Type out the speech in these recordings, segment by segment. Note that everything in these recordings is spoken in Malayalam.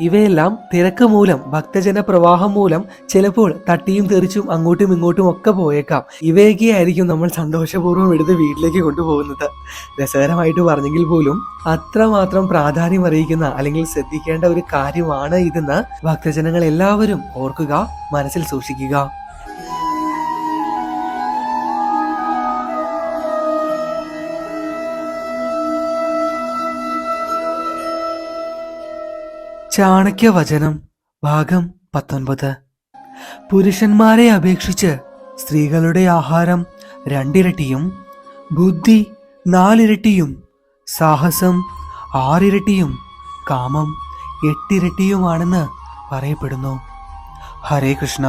ഇവയെല്ലാം തിരക്ക് മൂലം ഭക്തജന പ്രവാഹം മൂലം ചിലപ്പോൾ തട്ടിയും തെറിച്ചും അങ്ങോട്ടും ഇങ്ങോട്ടും ഒക്കെ പോയേക്കാം. ഇവയൊക്കെയായിരിക്കും നമ്മൾ സന്തോഷപൂർവം എടുത്ത് വീട്ടിലേക്ക് കൊണ്ടുപോകുന്നത്. രസകരമായിട്ട് പറഞ്ഞെങ്കിൽ പോലും അത്രമാത്രം പ്രാധാന്യം അറിയിക്കുന്ന അല്ലെങ്കിൽ ശ്രദ്ധിക്കേണ്ട ഒരു കാര്യമാണ് ഇതെന്ന് ഭക്തജനങ്ങൾ എല്ലാവരും ഓർക്കുക മനസ്സിൽ സൂക്ഷിക്കുക. ചാണക്യവചനം ഭാഗം പത്തൊൻപത്. പുരുഷന്മാരെ അപേക്ഷിച്ച് സ്ത്രീകളുടെ ആഹാരം രണ്ടിരട്ടിയും ബുദ്ധി നാലിരട്ടിയും സാഹസം ആറിരട്ടിയും കാമം എട്ടിരട്ടിയുമാണെന്ന് പറയപ്പെടുന്നു. ഹരേ കൃഷ്ണ.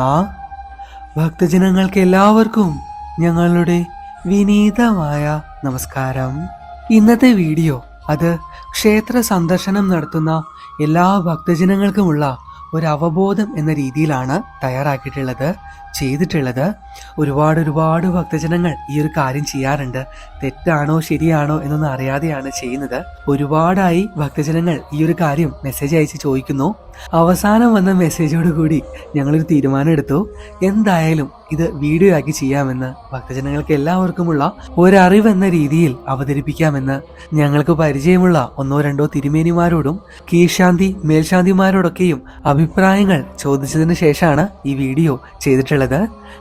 ഭക്തജനങ്ങൾക്ക് എല്ലാവർക്കും ഞങ്ങളുടെ വിനീതമായ നമസ്കാരം. ഇന്നത്തെ വീഡിയോ അത് ക്ഷേത്ര സന്ദർശനം നടത്തുന്ന എല്ലാ ഭക്തജനങ്ങൾക്കുമുള്ള ഒരു അവബോധം എന്ന രീതിയിലാണ് തയ്യാറാക്കിയിട്ടുള്ളത്. ചെയ്തിട്ടുള്ളത്. ഒരുപാട് ഒരുപാട് ഭക്തജനങ്ങൾ ഈ ഒരു കാര്യം ചെയ്യാറുണ്ട്. തെറ്റാണോ ശരിയാണോ എന്നൊന്നും അറിയാതെയാണ് ചെയ്യുന്നത്. ഒരുപാടായി ഭക്തജനങ്ങൾ ഈ ഒരു കാര്യം മെസ്സേജ് അയച്ച് ചോദിക്കുന്നു. അവസാനം വന്ന മെസ്സേജോട് കൂടി ഞങ്ങളൊരു തീരുമാനം എടുത്തു. എന്തായാലും ഇത് വീഡിയോ ആക്കി ചെയ്യാമെന്ന് ഭക്തജനങ്ങൾക്ക് എല്ലാവർക്കുമുള്ള ഒരറിവെന്ന രീതിയിൽ അവതരിപ്പിക്കാമെന്ന് ഞങ്ങൾക്ക് പരിചയമുള്ള ഒന്നോ രണ്ടോ തിരുമേനിമാരോടും കീഴ്ശാന്തി മേൽശാന്തിമാരോടൊക്കെയും അഭിപ്രായങ്ങൾ ചോദിച്ചതിന് ശേഷമാണ് ഈ വീഡിയോ ചെയ്തിട്ടുള്ളത്.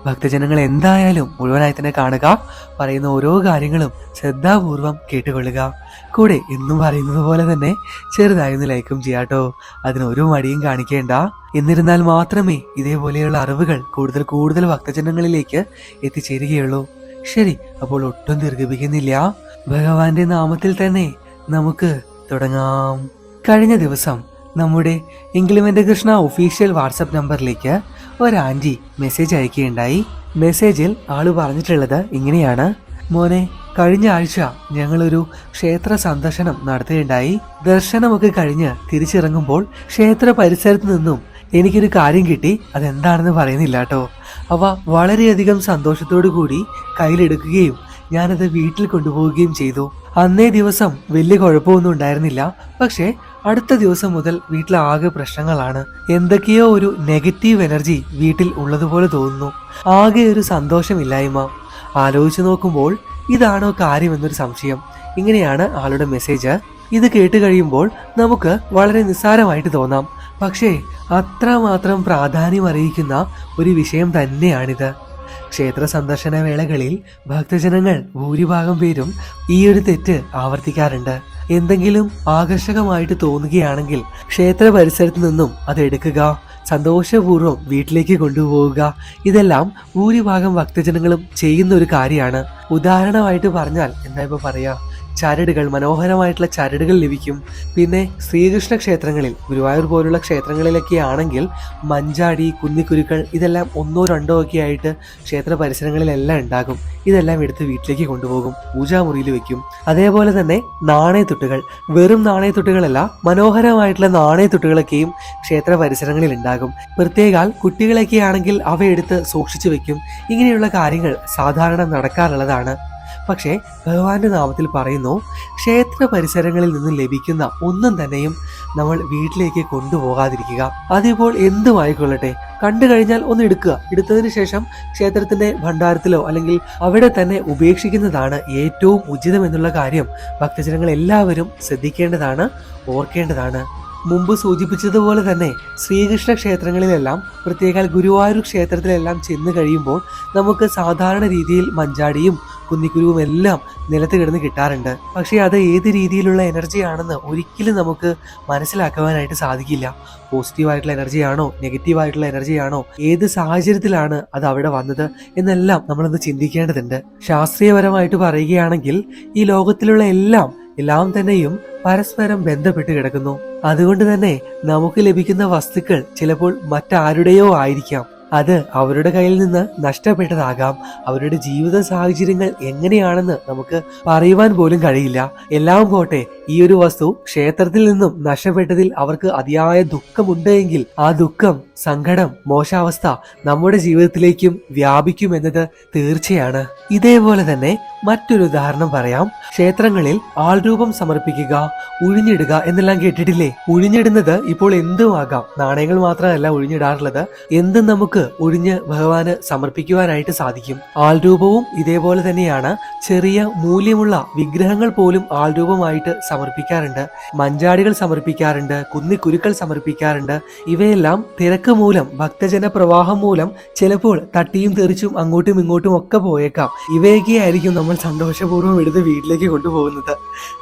ഭക്തജനങ്ങൾ എന്തായാലും മുഴുവനായി തന്നെ കാണുക. പറയുന്ന ഓരോ കാര്യങ്ങളും ശ്രദ്ധാപൂർവം കേട്ടുകൊള്ളുക. കൂടെ എന്നും പറയുന്നത് പോലെ തന്നെ ചെറുതായി ഒന്ന് ലൈക്കും ചെയ്യാട്ടോ അതിനൊരു മടിയും കാണിക്കേണ്ട. എന്നിരുന്നാൽ മാത്രമേ ഇതേപോലെയുള്ള അറിവുകൾ കൂടുതൽ കൂടുതൽ ഭക്തജനങ്ങളിലേക്ക് എത്തിച്ചേരുകയുള്ളൂ. ശരി അപ്പോൾ ഒട്ടും ദീർഘിപ്പിക്കുന്നില്ല. ഭഗവാന്റെ നാമത്തിൽ തന്നെ നമുക്ക് തുടങ്ങാം. കഴിഞ്ഞ ദിവസം നമ്മുടെ ഇംഗ്ലിമെന്റ് കൃഷ്ണ ഒഫീഷ്യൽ വാട്സപ്പ് നമ്പറിലേക്ക് ഒരു ആന്റി മെസ്സേജ് അയക്കുകയുണ്ടായി. മെസ്സേജിൽ ആൾ പറഞ്ഞിട്ടുള്ളത് ഇങ്ങനെയാണ്. മോനെ കഴിഞ്ഞ ആഴ്ച ഞങ്ങളൊരു ക്ഷേത്ര സന്ദർശനം നടത്തുകയുണ്ടായി. ദർശനമൊക്കെ കഴിഞ്ഞ് തിരിച്ചിറങ്ങുമ്പോൾ ക്ഷേത്ര പരിസരത്ത് നിന്നും എനിക്കൊരു കാര്യം കിട്ടി. അതെന്താണെന്ന് പറയുന്നില്ല കേട്ടോ അവ വളരെയധികം സന്തോഷത്തോടു കൂടി കയ്യിലെടുക്കുകയും ഞാനത് വീട്ടിൽ കൊണ്ടുപോവുകയും ചെയ്തു. അന്നേ ദിവസം വലിയ കുഴപ്പമൊന്നും ഉണ്ടായിരുന്നില്ല. പക്ഷേ അടുത്ത ദിവസം മുതൽ വീട്ടിലെ ആകെ പ്രശ്നങ്ങളാണ്. എന്തൊക്കെയോ ഒരു നെഗറ്റീവ് എനർജി വീട്ടിൽ ഉള്ളതുപോലെ തോന്നുന്നു. ആകെ ഒരു സന്തോഷമില്ലായ്മ. ആലോചിച്ചു നോക്കുമ്പോൾ ഇതാണോ കാര്യം എന്നൊരു സംശയം. ഇങ്ങനെയാണ് ആളുടെ മെസ്സേജ് ഇത് കേട്ട് കഴിയുമ്പോൾ നമുക്ക് വളരെ നിസ്സാരമായിട്ട് തോന്നാം. പക്ഷേ അത്രമാത്രം പ്രാധാന്യം അറിയിക്കുന്ന ഒരു വിഷയം തന്നെയാണിത്. ക്ഷേത്ര സന്ദർശന വേളകളിൽ ഭക്തജനങ്ങൾ ഭൂരിഭാഗം പേരും ഈ ഒരു തെറ്റ് ആവർത്തിക്കാറുണ്ട്. എന്തെങ്കിലും ആകർഷകമായിട്ട് തോന്നുകയാണെങ്കിൽ ക്ഷേത്ര പരിസരത്ത് നിന്നും അത് എടുക്കുക സന്തോഷപൂർവം വീട്ടിലേക്ക് കൊണ്ടുപോവുക. ഇതെല്ലാം ഭൂരിഭാഗം ഭക്തജനങ്ങളും ചെയ്യുന്ന ഒരു കാര്യമാണ്. ഉദാഹരണമായിട്ട് പറഞ്ഞാൽ എന്താ ഇപ്പൊ പറയാ? ചരടുകൾ മനോഹരമായിട്ടുള്ള ചരടുകൾ ലഭിക്കും. പിന്നെ ശ്രീകൃഷ്ണ ക്ഷേത്രങ്ങളിൽ ഗുരുവായൂർ പോലുള്ള ക്ഷേത്രങ്ങളിലൊക്കെ ആണെങ്കിൽ മഞ്ചാടി കുന്നിക്കുരുക്കൾ ഇതെല്ലാം ഒന്നോ രണ്ടോ ഒക്കെ ആയിട്ട് ക്ഷേത്ര പരിസരങ്ങളിലെല്ലാം ഉണ്ടാകും. ഇതെല്ലാം എടുത്ത് വീട്ടിലേക്ക് കൊണ്ടുപോകും പൂജാമുറിയിൽ വെക്കും. അതേപോലെ തന്നെ നാണയത്തുട്ടുകൾ വെറും നാണയത്തുട്ടുകളല്ല മനോഹരമായിട്ടുള്ള നാണയത്തുട്ടുകളൊക്കെയും ക്ഷേത്ര പരിസരങ്ങളിൽ ഉണ്ടാകും. പ്രത്യേകാൽ കുട്ടികളൊക്കെ ആണെങ്കിൽ അവയെടുത്ത് സൂക്ഷിച്ചു വെക്കും. ഇങ്ങനെയുള്ള കാര്യങ്ങൾ സാധാരണ നടക്കാറുള്ളതാണ്. പക്ഷേ ഭഗവാന്റെ നാമത്തിൽ പറയുന്നു ക്ഷേത്ര പരിസരങ്ങളിൽ നിന്നും ലഭിക്കുന്ന ഒന്നും തന്നെയും നമ്മൾ വീട്ടിലേക്ക് കൊണ്ടുപോകാതിരിക്കുക. അതിപ്പോൾ എന്തുമായിക്കൊള്ളട്ടെ? കണ്ടു കഴിഞ്ഞാൽ ഒന്ന് എടുക്കുക. എടുത്തതിന് ശേഷം ക്ഷേത്രത്തിന്റെ ഭണ്ഡാരത്തിലോ അല്ലെങ്കിൽ അവിടെ തന്നെ ഉപേക്ഷിക്കുന്നതാണ് ഏറ്റവും ഉചിതം എന്നുള്ള കാര്യം ഭക്തജനങ്ങൾ എല്ലാവരും ശ്രദ്ധിക്കേണ്ടതാണ് ഓർക്കേണ്ടതാണ്. മുമ്പ് സൂചിപ്പിച്ചതുപോലെ തന്നെ ശ്രീകൃഷ്ണ ക്ഷേത്രങ്ങളിലെല്ലാം പ്രത്യേക ഗുരുവായൂർ ക്ഷേത്രത്തിലെല്ലാം ചെന്ന് കഴിയുമ്പോൾ നമുക്ക് സാധാരണ രീതിയിൽ മഞ്ചാടിയും കുന്നിക്കുരുവും എല്ലാം നിലത്ത് കിടന്ന് കിട്ടാറുണ്ട്. പക്ഷേ അത് ഏത് രീതിയിലുള്ള എനർജിയാണെന്ന് ഒരിക്കലും നമുക്ക് മനസ്സിലാക്കുവാനായിട്ട് സാധിക്കില്ല. പോസിറ്റീവായിട്ടുള്ള എനർജിയാണോ നെഗറ്റീവായിട്ടുള്ള എനർജിയാണോ ഏത് സാഹചര്യത്തിലാണ് അത് അവിടെ വന്നത് എന്നെല്ലാം നമ്മളൊന്ന് ചിന്തിക്കേണ്ടതുണ്ട്. ശാസ്ത്രീയപരമായിട്ട് പറയുകയാണെങ്കിൽ ഈ ലോകത്തിലുള്ള എല്ലാം എല്ലാം തന്നെയും പരസ്പരം ബന്ധപ്പെട്ട് കിടക്കുന്നു. അതുകൊണ്ട് തന്നെ നമുക്ക് ലഭിക്കുന്ന വസ്തുക്കൾ ചിലപ്പോൾ മറ്റാരുടെയോ ആയിരിക്കാം. അത് അവരുടെ കയ്യിൽ നിന്ന് നഷ്ടപ്പെട്ടതാകാം. അവരുടെ ജീവിത സാഹചര്യങ്ങൾ എങ്ങനെയാണെന്ന് നമുക്ക് പറയുവാൻ പോലും കഴിയില്ല. എല്ലാം പോട്ടെ ഈ ഒരു വസ്തു ക്ഷേത്രത്തിൽ നിന്നും നഷ്ടപ്പെട്ടതിൽ അവർക്ക് അതിയായ ദുഃഖമുണ്ട് എങ്കിൽ ആ ദുഃഖം സങ്കടം മോശാവസ്ഥ നമ്മുടെ ജീവിതത്തിലേക്കും വ്യാപിക്കും വ്യാപിക്കുമെന്നത് തീർച്ചയാണ്. ഇതേപോലെ തന്നെ മറ്റൊരു ഉദാഹരണം പറയാം. ക്ഷേത്രങ്ങളിൽ ആൾരൂപം സമർപ്പിക്കുക ഉഴിഞ്ഞിടുക എന്നെല്ലാം കേട്ടിട്ടില്ലേ? ഉഴിഞ്ഞിടുന്നത് ഇപ്പോൾ എന്തും ആകാം. നാണയങ്ങൾ മാത്രമല്ല ഉഴിഞ്ഞിടാറുള്ളത്. എന്തും നമുക്ക് ഉഴിഞ്ഞ് ഭഗവാന് സമർപ്പിക്കുവാനായിട്ട് സാധിക്കും. ആൾരൂപവും ഇതേപോലെ തന്നെയാണ്. ചെറിയ മൂല്യമുള്ള വിഗ്രഹങ്ങൾ പോലും ആൾരൂപമായിട്ട് സമർപ്പിക്കാറുണ്ട്. മഞ്ചാടികൾ സമർപ്പിക്കാറുണ്ട് കുന്നിക്കുരുക്കൾ സമർപ്പിക്കാറുണ്ട്. ഇവയെല്ലാം തിരക്ക് മൂലം ഭക്തജന പ്രവാഹം മൂലം ചിലപ്പോൾ തട്ടിയും തെറിച്ചും അങ്ങോട്ടും ഇങ്ങോട്ടും ഒക്കെ പോയേക്കാം. ഇവയൊക്കെ ആയിരിക്കും നമ്മൾ സന്തോഷപൂർവം എടുത്ത് വീട്ടിലേക്ക് കൊണ്ടുപോകുന്നത്.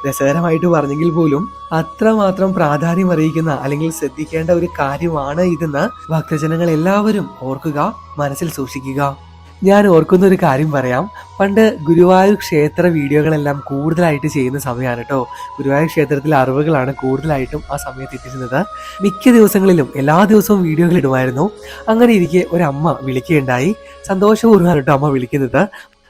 രസകരമായിട്ട് പറഞ്ഞെങ്കിൽ പോലും അത്രമാത്രം പ്രാധാന്യം അറിയിക്കുന്ന അല്ലെങ്കിൽ ശ്രദ്ധിക്കേണ്ട ഒരു കാര്യമാണ് ഇതെന്ന് ഭക്തജനങ്ങൾ എല്ലാവരും ഓർക്കുക മനസ്സിൽ സൂക്ഷിക്കുക. ഞാൻ ഓർക്കുന്ന ഒരു കാര്യം പറയാം. പണ്ട് ഗുരുവായൂർ ക്ഷേത്ര വീഡിയോകളെല്ലാം കൂടുതലായിട്ട് ചെയ്യുന്ന സമയമാണ് കേട്ടോ. ഗുരുവായൂർ ക്ഷേത്രത്തിലെ അറിവുകളാണ് കൂടുതലായിട്ടും ആ സമയത്ത് എത്തിച്ചിരുന്നത്. മിക്ക ദിവസങ്ങളിലും എല്ലാ ദിവസവും വീഡിയോകൾ ഇടുമായിരുന്നു. അങ്ങനെ ഇരിക്കെ ഒരമ്മ വിളിക്കുകയുണ്ടായി. സന്തോഷപൂർവമാണ് കേട്ടോ അമ്മ വിളിക്കുന്നത്.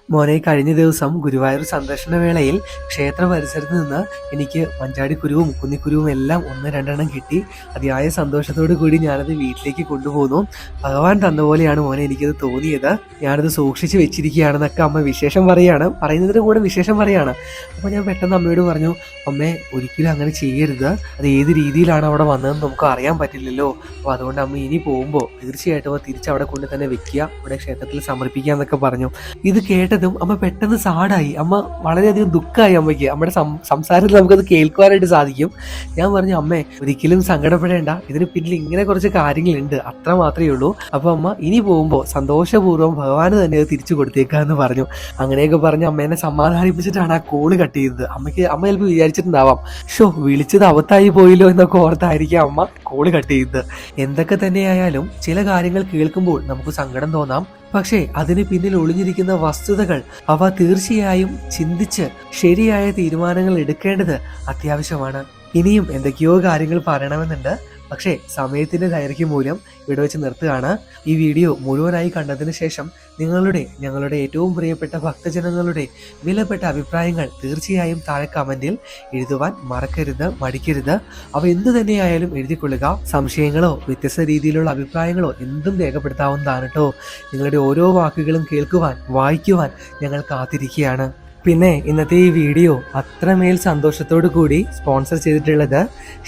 മോനെ കഴിഞ്ഞ ദിവസം ഗുരുവായൂർ സന്ദർശന വേളയിൽ ക്ഷേത്ര പരിസരത്ത് നിന്ന് എനിക്ക് മഞ്ചാടിക്കുരുവും കുന്നിക്കുരുവും എല്ലാം ഒന്ന് രണ്ടെണ്ണം കിട്ടി. അതിയായ സന്തോഷത്തോടു കൂടി ഞാനത് വീട്ടിലേക്ക് കൊണ്ടുപോകുന്നു ഭഗവാൻ തന്ന പോലെയാണ് മോനെ എനിക്കത് തോന്നിയത്. ഞാനത് സൂക്ഷിച്ച് വെച്ചിരിക്കുകയാണെന്നൊക്കെ അമ്മ വിശേഷം പറയാണ്. പറയുന്നതിന് കൂടെ വിശേഷം പറയാണ്. അപ്പോൾ ഞാൻ പെട്ടെന്ന് അമ്മയോട് പറഞ്ഞു അമ്മേ ഒരിക്കലും അങ്ങനെ ചെയ്യരുത്. അത് ഏത് രീതിയിലാണ് അവിടെ വന്നതെന്ന് നമുക്ക് അറിയാൻ പറ്റില്ലല്ലോ. അപ്പോൾ അതുകൊണ്ട് അമ്മ ഇനി പോകുമ്പോൾ തീർച്ചയായിട്ടും തിരിച്ച് അവിടെ കൊണ്ട് തന്നെ വെക്കുക. അവിടെ ക്ഷേത്രത്തിൽ സമർപ്പിക്കുക എന്നൊക്കെ പറഞ്ഞു. ഇത് കേട്ടതും അമ്മ പെട്ടെന്ന് സാഡായി. അമ്മ വളരെയധികം ദുഃഖമായി അമ്മയ്ക്ക്. അമ്മയുടെ സംസാരത്തിൽ നമുക്കത് കേൾക്കുവാനായിട്ട് സാധിക്കും. ഞാൻ പറഞ്ഞു അമ്മേ ഒരിക്കലും സങ്കടപ്പെടേണ്ട. ഇതിന് പിന്നിൽ ഇങ്ങനെ കുറച്ച് കാര്യങ്ങളുണ്ട്. അത്ര മാത്രമേ ഉള്ളൂ. അപ്പൊ അമ്മ ഇനി പോകുമ്പോൾ സന്തോഷപൂർവം ഭഗവാന് തന്നെ അത് തിരിച്ചു കൊടുത്തേക്കാന്ന് പറഞ്ഞു. അങ്ങനെയൊക്കെ പറഞ്ഞ് അമ്മേനെ സമാധാനിപ്പിച്ചിട്ടാണ് ആ കോൾ കട്ട് ചെയ്തത്. അമ്മയ്ക്ക് അമ്മ ചിലപ്പോൾ വിചാരിച്ചിട്ടുണ്ടാവാം ഷോ വിളിച്ചത് അവത്തായി പോയില്ലോ എന്നൊക്കെ ഓർത്തായിരിക്കും അമ്മ കോൾ കട്ട് ചെയ്തത്. എന്തൊക്കെ തന്നെയായാലും ചില കാര്യങ്ങൾ കേൾക്കുമ്പോൾ നമുക്ക് സങ്കടം തോന്നാം. പക്ഷേ അതിന് പിന്നിൽ ഒളിഞ്ഞിരിക്കുന്ന വസ്തുതകൾ അവ തീർച്ചയായും ചിന്തിച്ച് ശരിയായ തീരുമാനങ്ങൾ എടുക്കേണ്ടത് അത്യാവശ്യമാണ്. ഇനിയും എന്തൊക്കെയോ കാര്യങ്ങൾ പറയണമെന്നുണ്ട്. പക്ഷേ സമയത്തിന്റെ ദൈർഘ്യം മൂലം ഇവിടെ വെച്ച് നിർത്തുകയാണ്. ഈ വീഡിയോ മുഴുവനായി കണ്ടതിന് ശേഷം നിങ്ങളുടെ ഞങ്ങളുടെ ഏറ്റവും പ്രിയപ്പെട്ട ഭക്തജനങ്ങളുടെ വിലപ്പെട്ട അഭിപ്രായങ്ങൾ തീർച്ചയായും താഴെ കമന്റിൽ എഴുതുവാൻ മറക്കരുത് മടിക്കരുത്. അവ എന്തു തന്നെയായാലും എഴുതിക്കൊള്ളുക. സംശയങ്ങളോ വ്യത്യസ്ത രീതിയിലുള്ള അഭിപ്രായങ്ങളോ എന്തും രേഖപ്പെടുത്താവുന്നതാണ് കേട്ടോ നിങ്ങളുടെ ഓരോ വാക്കുകളും കേൾക്കുവാൻ വായിക്കുവാൻ ഞങ്ങൾ കാത്തിരിക്കുകയാണ്. പിന്നെ ഇന്നത്തെ ഈ വീഡിയോ അത്രമേൽ സന്തോഷത്തോടു കൂടി സ്പോൺസർ ചെയ്തിട്ടുള്ളത്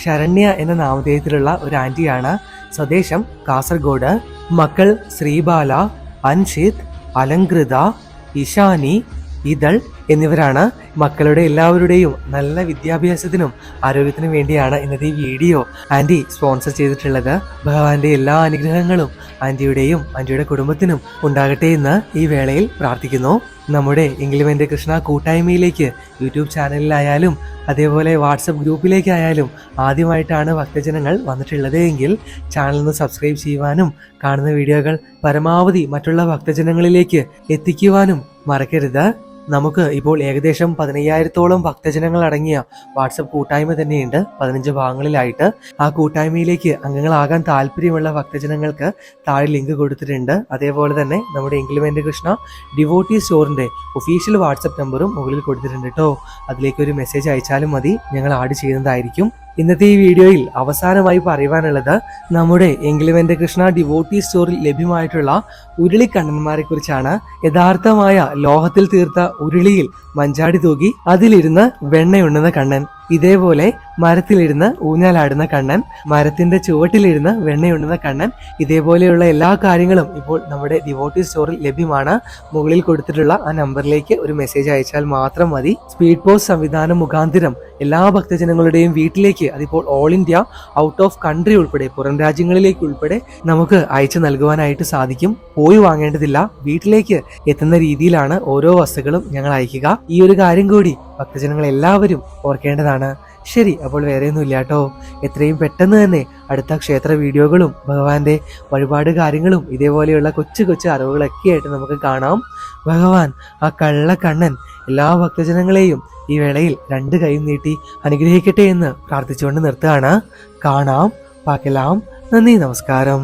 ശരണ്യ എന്ന നാമധേയത്തിലുള്ള ഒരു ആന്റിയാണ്. സ്വദേശം കാസർഗോഡ്. മക്കൾ ശ്രീബാല അൻഷിത് അലങ്കൃത ഇഷാനി ഇതൾ എന്നിവരാണ് മക്കളുടെ എല്ലാവരുടെയും നല്ല വിദ്യാഭ്യാസത്തിനും ആരോഗ്യത്തിനും വേണ്ടിയാണ് ഇന്നത്തെ ഈ വീഡിയോ. ആന്റി സ്പോൺസർ ചെയ്തിട്ടുള്ളത്. ഭഗവാന്റെ എല്ലാ അനുഗ്രഹങ്ങളും ആന്റിയുടെയും ആന്റിയുടെ കുടുംബത്തിനും ഉണ്ടാകട്ടെ എന്ന് ഈ വേളയിൽ പ്രാർത്ഥിക്കുന്നു. നമ്മുടെ ഇംഗ്ലിമെന്റ് കൃഷ്ണ കൂട്ടായ്മയിലേക്ക് യൂട്യൂബ് ചാനലിലായാലും അതേപോലെ വാട്സപ്പ് ഗ്രൂപ്പിലേക്കായാലും ആദ്യമായിട്ടാണ് ഭക്തജനങ്ങൾ വന്നിട്ടുള്ളത് എങ്കിൽ ചാനൽ ഒന്ന് സബ്സ്ക്രൈബ് ചെയ്യുവാനും കാണുന്ന വീഡിയോകൾ പരമാവധി മറ്റുള്ള ഭക്തജനങ്ങളിലേക്ക് എത്തിക്കുവാനും മറക്കരുത്. നമുക്ക് ഇപ്പോൾ ഏകദേശം പതിനയ്യായിരത്തോളം ഭക്തജനങ്ങൾ അടങ്ങിയ വാട്സപ്പ് കൂട്ടായ്മ തന്നെയുണ്ട്. പതിനഞ്ച് ഭാഗങ്ങളിലായിട്ട്. ആ കൂട്ടായ്മയിലേക്ക് അംഗങ്ങളാകാൻ താല്പര്യമുള്ള ഭക്തജനങ്ങൾക്ക് താഴെ ലിങ്ക് കൊടുത്തിട്ടുണ്ട്. അതേപോലെ തന്നെ നമ്മുടെ എങ്കിലുമെന്റെ കൃഷ്ണ ഡിവോട്ടി സ്റ്റോറിന്റെ ഒഫീഷ്യൽ വാട്സപ്പ് നമ്പറും മുകളിൽ കൊടുത്തിട്ടുണ്ട് കേട്ടോ അതിലേക്ക് ഒരു മെസ്സേജ് അയച്ചാലും മതി. ഞങ്ങൾ ആഡ് ചെയ്യുന്നതായിരിക്കും. ഇന്നത്തെ ഈ വീഡിയോയിൽ അവസാനമായി പറയുവാനുള്ളത് നമ്മുടെ എങ്കിലും എന്റെ കൃഷ്ണ ഡിവോട്ടി സ്റ്റോറിൽ ലഭ്യമായിട്ടുള്ള ഉരുളിക്കണ്ണന്മാരെ കുറിച്ചാണ്. യഥാർത്ഥമായ ലോഹത്തിൽ തീർത്ത ഉരുളിയിൽ മഞ്ചാടി തൂകി അതിലിരുന്ന് വെണ്ണയുണ്ണുന്ന കണ്ണൻ. ഇതേപോലെ മരത്തിലിരുന്ന് ഊഞ്ഞാലാടുന്ന കണ്ണൻ മരത്തിന്റെ ചുവട്ടിലിരുന്ന് വെണ്ണയുണ്ടുന്ന കണ്ണൻ ഇതേപോലെയുള്ള എല്ലാ കാര്യങ്ങളും ഇപ്പോൾ നമ്മുടെ ഡിവോട്ടി സ്റ്റോറിൽ ലഭ്യമാണ്. മുകളിൽ കൊടുത്തിട്ടുള്ള ആ നമ്പറിലേക്ക് ഒരു മെസ്സേജ് അയച്ചാൽ മാത്രം മതി. സ്പീഡ് പോസ്റ്റ് സംവിധാനം മുഖാന്തിരം എല്ലാ ഭക്തജനങ്ങളുടെയും വീട്ടിലേക്ക് അതിപ്പോൾ all India out of country ഉൾപ്പെടെ പുറം രാജ്യങ്ങളിലേക്ക് ഉൾപ്പെടെ നമുക്ക് അയച്ചു നൽകുവാനായിട്ട് സാധിക്കും. പോയി വാങ്ങേണ്ടതില്ല. വീട്ടിലേക്ക് എത്തുന്ന രീതിയിലാണ് ഓരോ വസ്തുക്കളും ഞങ്ങൾ അയക്കുക. ഈ ഒരു കാര്യം കൂടി ഭക്തജനങ്ങൾ എല്ലാവരും ഓർക്കേണ്ടതാണ്. ശരി അപ്പോൾ വേറെയൊന്നും ഇല്ല കേട്ടോ എത്രയും പെട്ടെന്ന് തന്നെ അടുത്ത ക്ഷേത്ര വീഡിയോകളും ഭഗവാന്റെ വഴിപാട് കാര്യങ്ങളും ഇതേപോലെയുള്ള കൊച്ചു കൊച്ചു അറിവുകളൊക്കെ ആയിട്ട് നമുക്ക് കാണാം. ഭഗവാൻ ആ കള്ള കണ്ണൻ എല്ലാ ഭക്തജനങ്ങളെയും ഈ വേളയിൽ രണ്ട് കൈയും നീട്ടി അനുഗ്രഹിക്കട്ടെ എന്ന് പ്രാർത്ഥിച്ചുകൊണ്ട് നിർത്തുകയാണ്. കാണാം പാക്കലാം നന്ദി നമസ്കാരം.